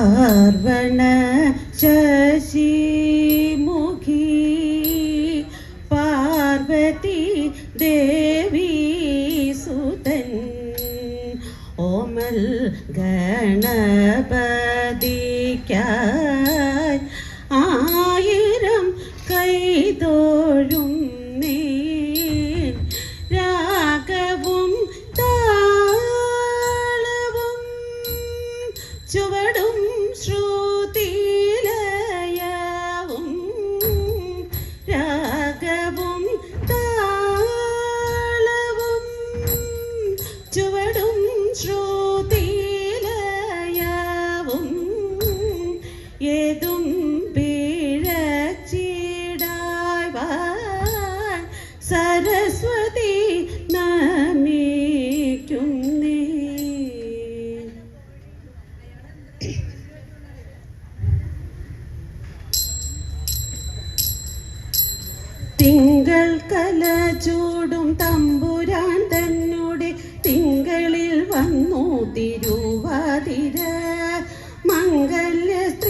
പാർവണ ശശിമുഖി പാർവതി ദേവി സുതൻ. ഓമൽ ഗണപ തിരുവാതിര മംഗല്യ സ്ത്രീ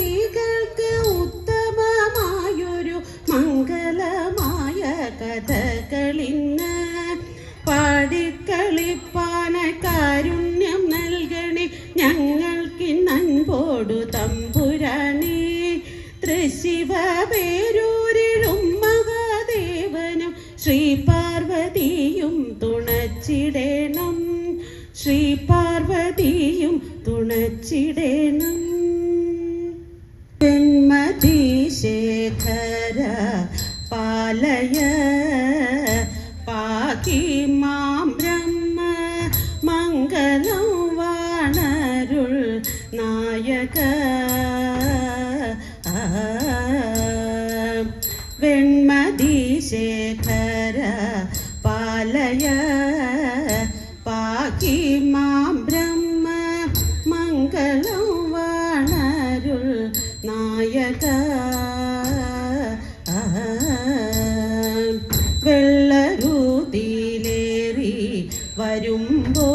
மலைய വരുമ്പോ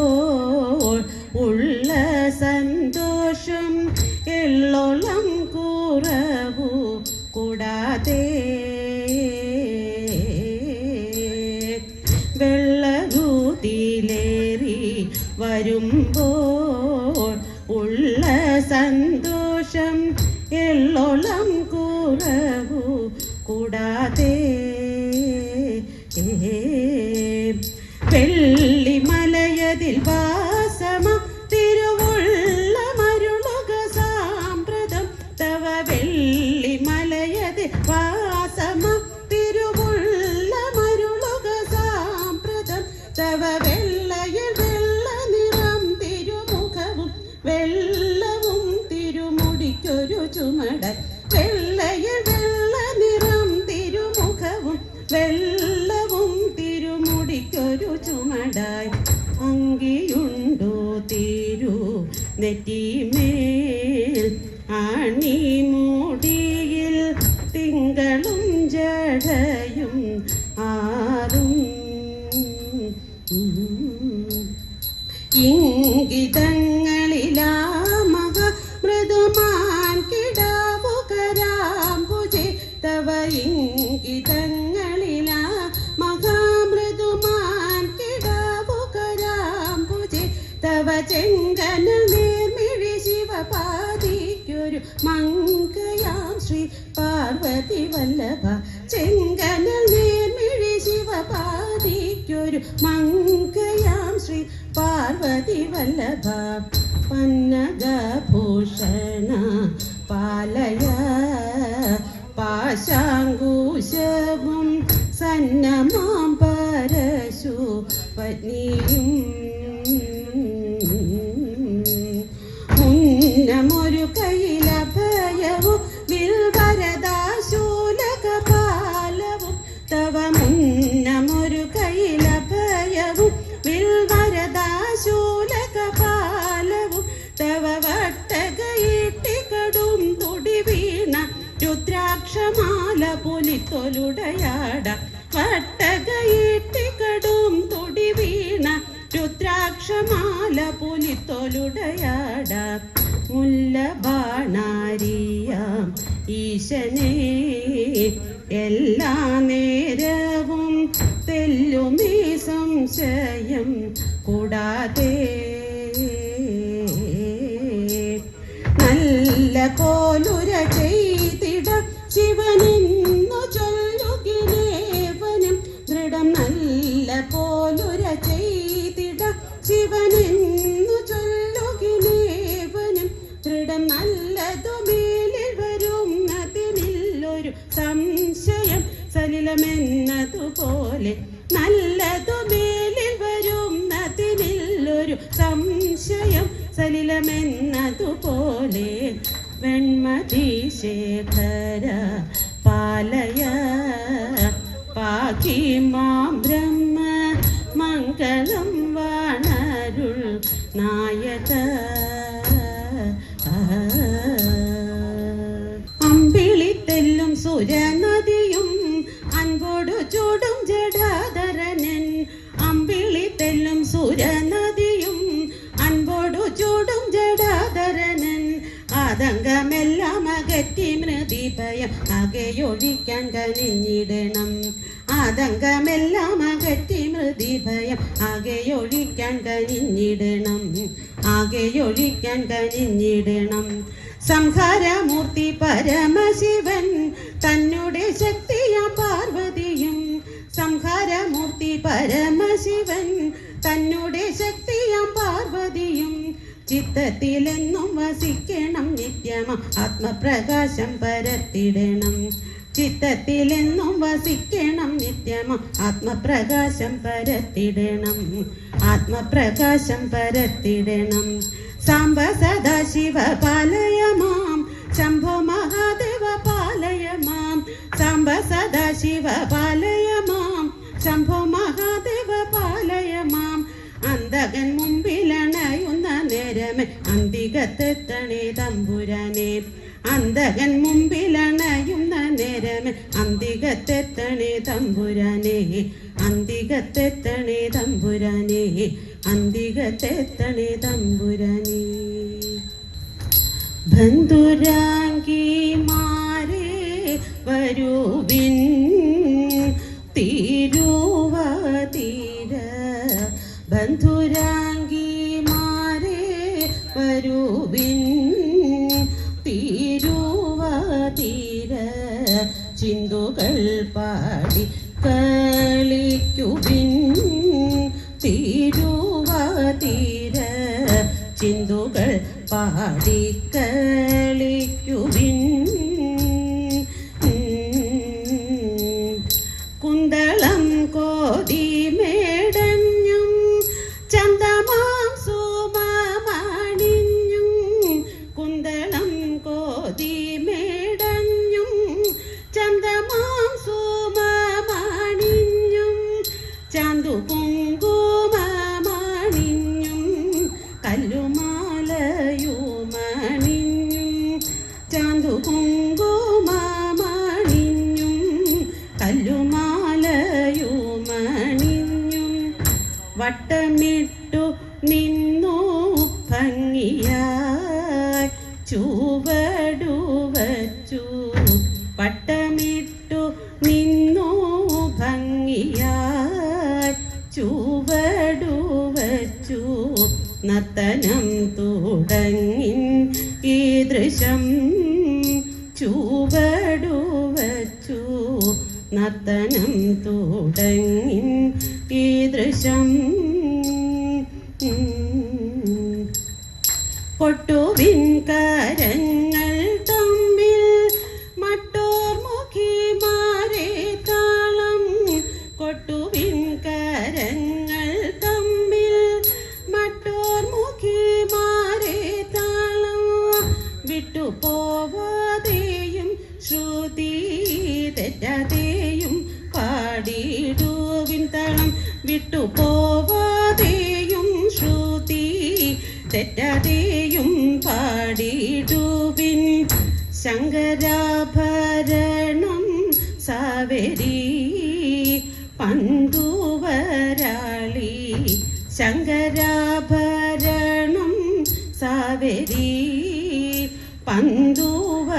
പന്നഗഭൂഷണ പാലയ പാശാങ്കൂശവും സന്നമാം പരശു പത്നിയും വട്ടമാല പുലിത്തൊലുടയാട വട്ടകയേട്ടിക്കടും തൊടി വീണ രുദ്രാക്ഷമാല പുലിത്തൊലുടയാട. മുല്ല ബാണാരിയാം ഈശനെ എല്ലാ നേരവും തെല്ലുമീ സംശയം കൂടാതെ. നല്ല പോലുര ചെയ്യ தேவனின் മൃതിഭയം അകയൊഴിക്കാൻ കനിഞ്ഞിടണം. ആതങ്കമെല്ലാം അകറ്റി മൃതിഭയം അകയൊഴിക്കാൻ കനിഞ്ഞിടണം. ആകെയൊഴിക്കാൻ കനിഞ്ഞിടണം. സംഹാരമൂർത്തി പരമശിവൻ തന്നുടെ ശക്തിയ പാർവതിയും. സംഹാരമൂർത്തി പരമശിവൻ തന്നുടെ ശക്തിയാ പാർവതിയും. ചിത്തത്തിലെന്നും വസിക്കണം നിത്യമ ആത്മപ്രകാശം പരത്തിടണം. ചിത്തത്തിലെന്നും വസിക്കണം നിത്യമ ആത്മപ്രകാശം പരത്തിടണം. ആത്മപ്രകാശം പരത്തിടണം. സാംബ സദാശിവ പാലയമാം. ശംഭോ മഹാദേവ പാലയമാം. സാമ്പ സദാശിവ പാലയമാം. ശംഭോ മഹാദേവ പാലയമാം. അന്തകൻ മുമ്പിലണയുന്ന നേരമേ അന്തികത്തെത്തണേ തമ്പുരാനെ. അന്തകൻ മുമ്പിലണയുന്ന നേരമേ അന്തികത്തെത്തണേ തമ്പുരാനെ. അന്തികത്തെത്തണേ തമ്പുരാനെ അന്തികത്തെത്തണേ തമ്പുരാനെ. ബന്ധുരാംഗി വരുവിൻ തീരുവതീര ചിന്തുകൾ പാടി കളിക്കുവിൻ. തീരുവതീര ചിന്തുകൾ പാടി കളിക്കുവിൻ. Hallelujah. ചുവടു വച്ചു നർത്തനം തുടങ്ങി ഈ ദൃശം പൊട്ടുവിൻ കരങ്ങൾ വിട്ടുപോവാതെയും ശ്രുതി തെറ്റാതെയും പാടിടുവിൻ. ശങ്കരാഭരണം സാവരി പണ്ടുവരാളി ശങ്കരാഭരണം സാവരി പന്തുവരാളി.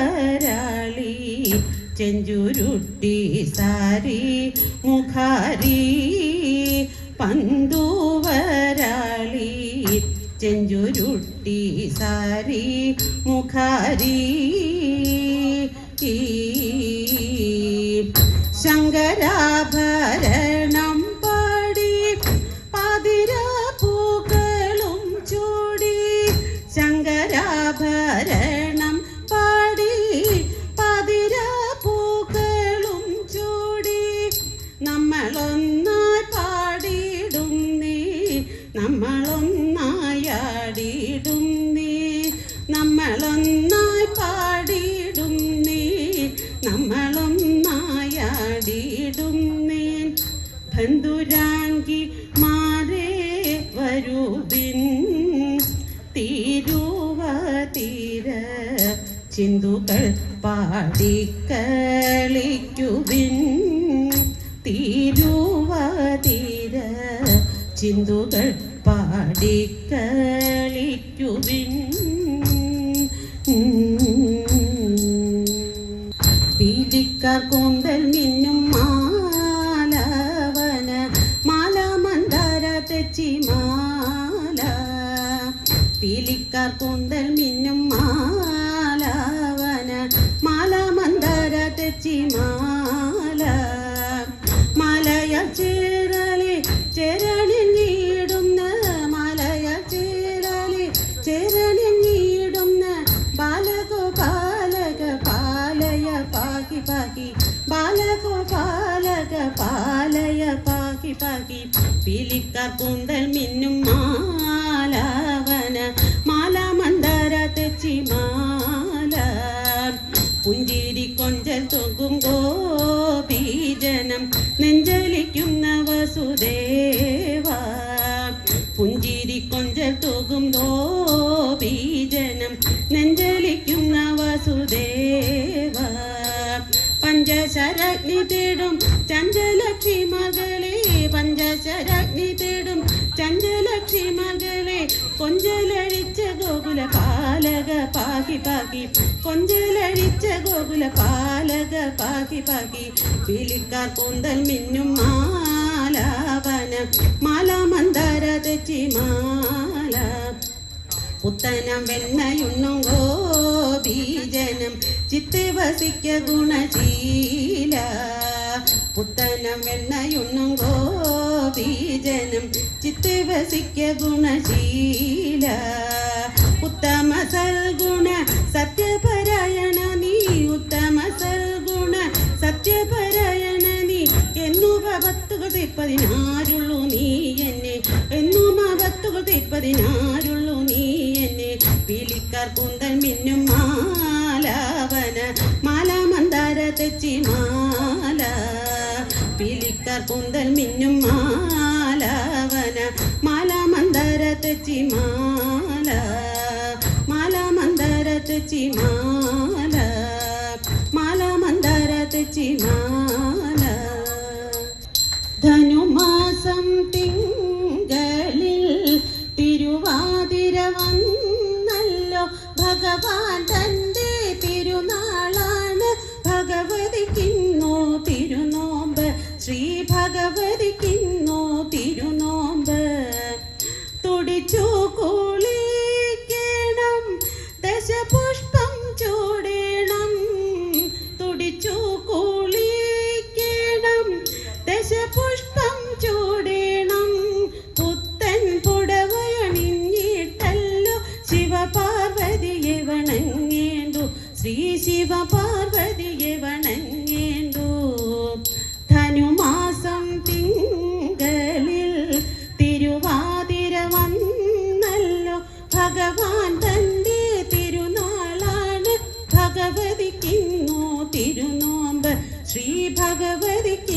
ചെഞ്ചുരുട്ടി സാരി മുഖാരി ചെഞ്ചുരുട്ടി സാരി മുഖാരി. ശങ്കരാഭരണം നമ്മളൊന്നായാടിയിടും ബന്ധുരാങ്കി മാറേ വരുബിൻ തീരുവ തീര ചിന്തുകൾ പാടിക്കളിക്കുവിൻ തീരുവ തീര ചിന്തുകൾ പാടിക്കളിക്കുവിൻ പീലിക്കാർ കൂന്തൽ പീലിക്കാർ കൂന്തൽ മിന്നും മാലാവന. മാല മന്ദര തെച്ചി മാല. മലയ ചേരളി നീടുന്ന മലയ ചേരളി ബാലകു പാലക പാലയ പാകി പാകി. ബാലഗോപാലക പാലയ പാകി പാകി. പീലിക്കാർ കൂന്തൽ മിന്നും കൊഞ്ചൽ തൊകും ഗോപീജനം നെഞ്ചലിക്കുന്ന വസുദേവ. പുഞ്ചിരി കൊഞ്ചൽ തൊകും ഗോപീജനം നെഞ്ചലിക്കുന്ന വസുദേവ. പഞ്ചശരഗ്നി തേടും ചഞ്ചലക്ഷി മകളെ പഞ്ചശരഗ്നി തേടും ചഞ്ചലക്ഷി മകളെ കൊഞ്ചലഴിച്ച ഗോകുല പാലക പാകി പാകി. കൊഞ്ചലഴിച്ച ഗോകുല പാലക പാകി പാകി. പിലിക്കാർ കൂന്തൽ മിന്നും മാലാവന മാല തെച്ചി മാല. പുത്തനം വെണ്ണയുണ്ണും ഗോപീജനം. ചിത്തെ വസിക്ക ഗുണശീല. പുത്തനം വെണ്ണയുണ്ണും ഗോപീജനം ചിത്തെ വസിക്ക ഗുണശീല. ഉത്തമ സൽഗുണ സത്യപരായണ നീ ഉത്തമ സൽഗുണ സത്യപരായണ നീ. എന്നും ഭക്തുകൾ തെപ്പതിനാരുള്ളൂ നീ എന്നെ. എന്നും ആ തെപ്പതിനാരുള്ളൂ നീ എന്നെ. പിലിക്കാർ കുന്തൻ മിന്നും മാലാവന മാല തെച്ചി മാല പീലിക്കാർ കൂന്തൽ മിന്നും മാലാവന. മാല മന്ദാര തെച്ചി മാല. മാല തെച്ചി മാല. മാല തെച്ചി മാല. ധനുമാസം തിങ്കളിൽ തിരുവാതിര വന്നല്ലോ ഭഗവാൻ ശ്രീ ഭഗവാൻ തന്റെ തിരുനാളാണ് ഭഗവതിക്കിന്നു തിരുനോമ്പ്. ശ്രീ ഭഗവതിക്കിന്നു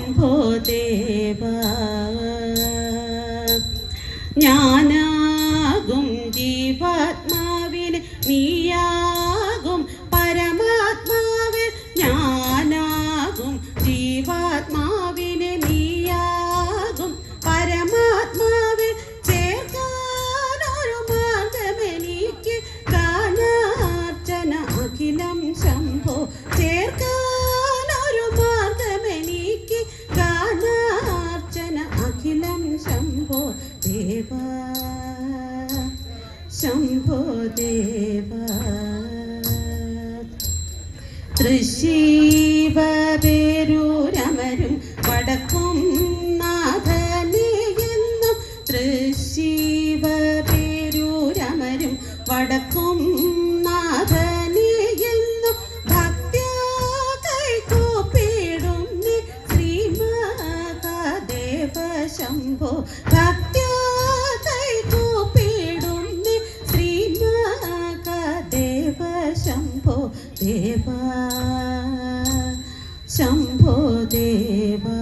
শম্ভদেবা ശംഭോദേവ തൃശ്ശീ शम्भो देवा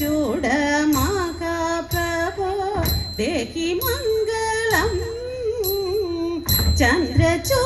ചൂടമാകാപ്രഭോ ദേഹി മംഗളം. ചന്ദ്രചൂ